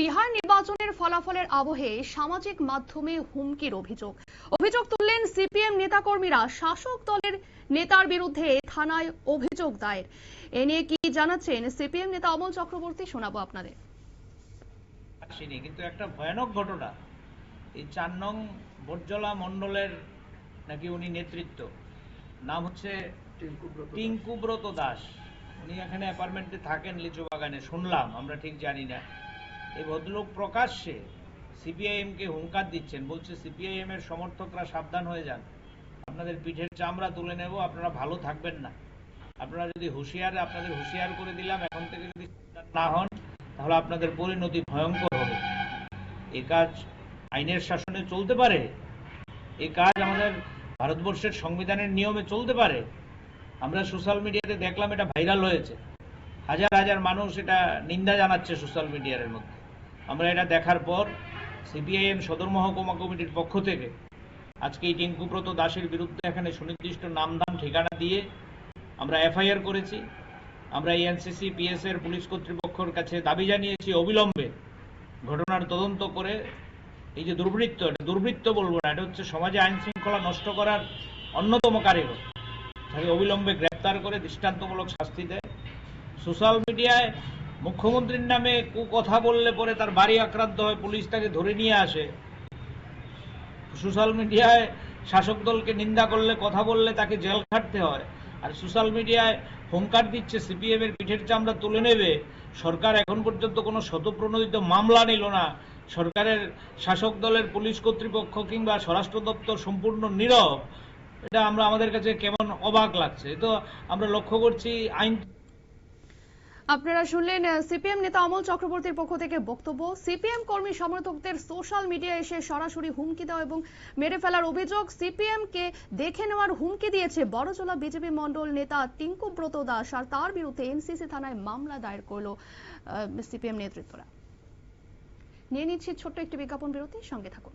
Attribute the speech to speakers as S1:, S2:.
S1: বিহার নির্বাচনের ফলাফলের আবহে সামাজিক মাধ্যমে হুমকির অভিযোগ। অভিযোগ তুললেন সিপিএম নেতাকর্মীরা। শাসক দলের নেতার বিরুদ্ধে থানায় অভিযোগ দায়ের। এ নিয়ে কি জানাচ্ছেন সিপিএম নেতা অমল চক্রবর্তী শোনাবো আপনাদের।
S2: আসেনি কিন্তু একটা ভয়ানক ঘটনা। এই চার নং বর্জলা মণ্ডলের নাকি উনি নেতৃত্ব। নাম হচ্ছে টিঙ্কুব্রত দাস। উনি এখানে অ্যাপার্টমেন্টে থাকেন লিচু বাগানে শুনলাম আমরা ঠিক জানি না। এই ভদ্রলোক প্রকাশ্যে সিপিআইএম কে হুঙ্কার দিচ্ছেন, বলছে সিপিআইএম এর সমর্থকরা সাবধান হয়ে যান। আপনাদের পিঠের চামড়া তুলে নেব, আপনারা ভালো থাকবেন না। আপনারা যদি হুঁশিয়ার, আপনাদের হুঁশিয়ার করে দিলাম, এখন থেকে যদি না হন, তাহলে আপনাদের পরিণতি ভয়ঙ্কর হবে। এ কাজ আইনের শাসনে চলতে পারে, এ কাজ আমাদের ভারতবর্ষের সংবিধানের নিয়মে চলতে পারে। আমরা সোশ্যাল মিডিয়াতে দেখলাম এটা ভাইরাল হয়েছে। হাজার হাজার মানুষ এটা নিন্দা জানাচ্ছে সোশ্যাল মিডিয়ার মধ্যে। আমরা এটা দেখার পর সিপিআইএম সদর মহকুমা কমিটির পক্ষ থেকে আজকে এই টিঙ্কুব্রত দাসের বিরুদ্ধে এখানে সুনির্দিষ্ট নামদাম ঠিকানা দিয়ে আমরা এফআইআর করেছি। আমরা এনসিসি পিএস এর পুলিশ কর্তৃপক্ষের কাছে দাবি জানিয়েছি অবিলম্বে ঘটনার তদন্ত করে। এই যে দুর্বৃত্ত, এটা দুর্বৃত্ত বলব না, এটা হচ্ছে সমাজে আইন শৃঙ্খলা নষ্ট করার অন্যতম কারিগর। তাকে অবিলম্বে গ্রেপ্তার করে দৃষ্টান্তমূলক শাস্তি দেয়। সোশ্যাল মিডিয়ায় মুখ্যমন্ত্রীর নামে কথা বললে পরে তার বাড়ি আক্রান্ত হয়, পুলিশ তাকে ধরে নিয়ে আসে। সোশ্যাল মিডিয়ায় শাসক দলকে নিন্দা করলে, কথা বললে তাকে জেল খাটতে হয়। আর সোশ্যাল মিডিয়ায় হুঙ্কার দিচ্ছে সিপিএম এর পিঠের চামড়া তুলে নেবে। সরকার এখন পর্যন্ত কোনো শতপ্রণোদিত মামলা নিল না। সরকারের শাসক দলের পুলিশ কর্তৃপক্ষ কিংবা স্বরাষ্ট্র দপ্তর সম্পূর্ণ নীরব। এটা আমরা আমাদের কাছে কেমন অবাক লাগছে। তো আমরা লক্ষ্য করছি, আইন
S1: আপনারা শুনলেন সিপিএম নেতা অমল চক্রবর্তীর পক্ষ থেকে বক্তব্য। সিপিএম কর্মী সমর্থকদের সোশ্যাল মিডিয়া এসে সরাসরি হুমকি দেওয়া এবং মেরে ফেলার অভিযোগ সিপিএম কে দেখে নেওয়ার হুমকি দিয়েছে বড়জলা বিজেপি মন্ডল নেতা টিঙ্কু ব্রত দাস আর তার বিরুদ্ধে এনসিসি থানায় মামলা দায়ের করল সিপিএম নেতৃত্বরা। নিয়ে নিচ্ছি ছোট্ট একটি বিজ্ঞাপন বিরতি, সঙ্গে থাকুন।